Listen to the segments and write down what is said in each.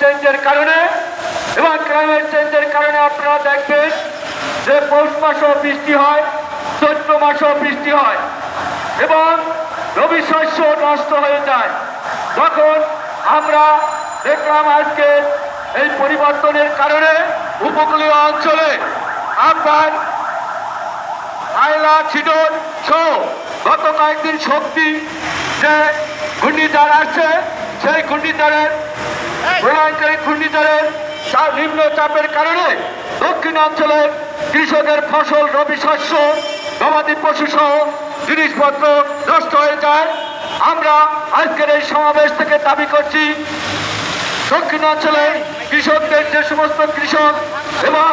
চেঞ্জের কারণে এবং ক্লাইমেট চেঞ্জের কারণে আপনারা দেখবেন যে পৌষ মাসেও বৃষ্টি হয়, চৈত্র মাসেও বৃষ্টি হয় এবং রবি শস্য নষ্ট হয়ে যায়। তখন আমরা দেখলাম আজকে এই পরিবর্তনের কারণে উপকূলীয় অঞ্চলে আপনার আয়লা ছিটন সহ গত কয়েকদিন শক্তি যে ঘূর্ণিঝড় আসছে, সেই ঘূর্ণিঝড়ের প্রলয়ঙ্কারী ঘূর্ণিঝড়ের নিম্ন চাপের কারণে দক্ষিণাঞ্চলের কৃষকের ফসল রবি শস্য, গবাদি পশু সহ জিনিসপত্র নষ্ট হয়ে যায়। আমরা আজকের এই সমাবেশ থেকে দাবি করছি, দক্ষিণাঞ্চলের কৃষকদের যে সমস্ত কৃষক এবং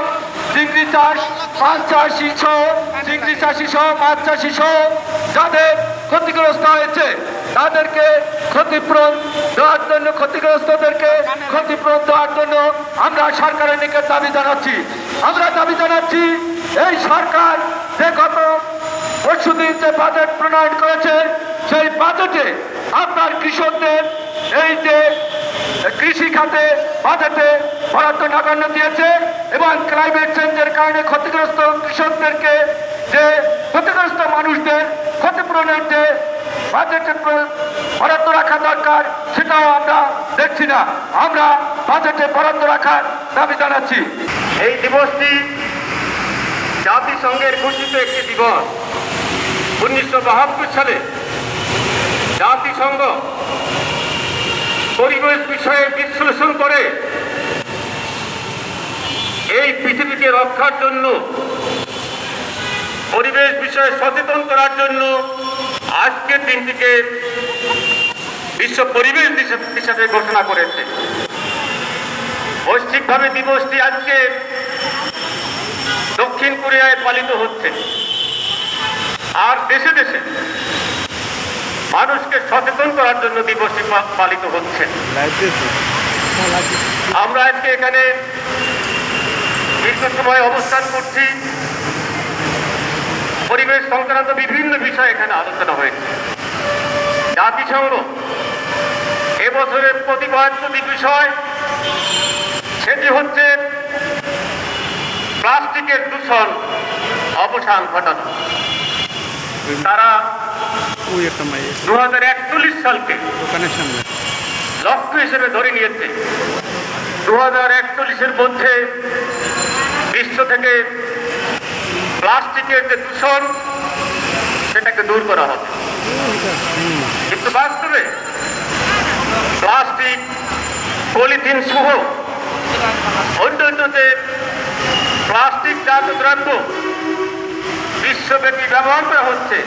চিংড়ি চাষ মাছ চাষি সহ, চিংড়ি চাষি সহ মাছ চাষি সহ যাদের ক্ষতিগ্রস্ত হয়েছে তাদেরকে ক্ষতিপূরণ দেওয়ার জন্য, ক্ষতিগ্রস্তদেরকে ক্ষতিপূরণ দেওয়ার জন্য আমরা সরকারের নিকট দাবি জানাচ্ছি। আমরা দাবি জানাচ্ছি, এই সরকার যে গত পরশুদিন যে বাজেট প্রণয়ন করেছে, সেই বাজেটে আপনার কৃষকদের এই যে কৃষি খাতে বাজেটে বরাদ্দ নগণ্য দিয়েছে এবং ক্লাইমেট চেঞ্জের কারণে ক্ষতিগ্রস্ত কৃষকদেরকে যে ক্ষতিগ্রস্ত মানুষদের ক্ষতিপূরণের যে বাজেটে দরকার, সেটাও আমরা দেখছি না। আমরা বাজেটে বরাদ্দ রাখার দাবি জানাচ্ছি। এই দিবসটি জাতিসংঘের ঘোষিত একটি দিবস। উনিশশো বাহাত্তর সালে জাতিসংঘ পরিবেশ বিষয়ে বিশ্লেষণ করে এই পৃথিবীকে রক্ষার জন্য, পরিবেশ বিষয়ে সচেতন করার জন্য আজকের দিনটিকে বিশ্ব পরিবেশ হিসাবে ঘোষণা করেছে। বৈশ্বিকভাবে দিবসটি আজকে দক্ষিণ কোরিয়ায় পালিত হচ্ছে। আর দেশে দেশে মানুষকে সচেতন করার জন্য দিবসটি পালিত হচ্ছে। আমরা আজকে এখানে দীর্ঘ সময় অবস্থান করছি। পরিবেশ সংক্রান্ত বিভিন্ন বিষয় এখানে আলোচনা হয়েছে। জাতিসংঘ এবছরের প্রতিপাদ্য বিষয়, সেটি হচ্ছে প্লাস্টিকের দূষণ অবসান ঘটানো। তারা দু হাজার একচল্লিশ সালকে লক্ষ্য হিসেবে ধরে নিয়েছে। দু হাজার একচল্লিশের মধ্যে বিশ্ব থেকে প্লাস্টিকের যে দূষণ, সেটাকে দূর করা হবে। কিন্তু বাস্তবে পলিথিন সহ অন্যান্য যে প্লাস্টিক জাত দ্রব্য বিশ্বব্যাপী ব্যবহার করা হচ্ছে।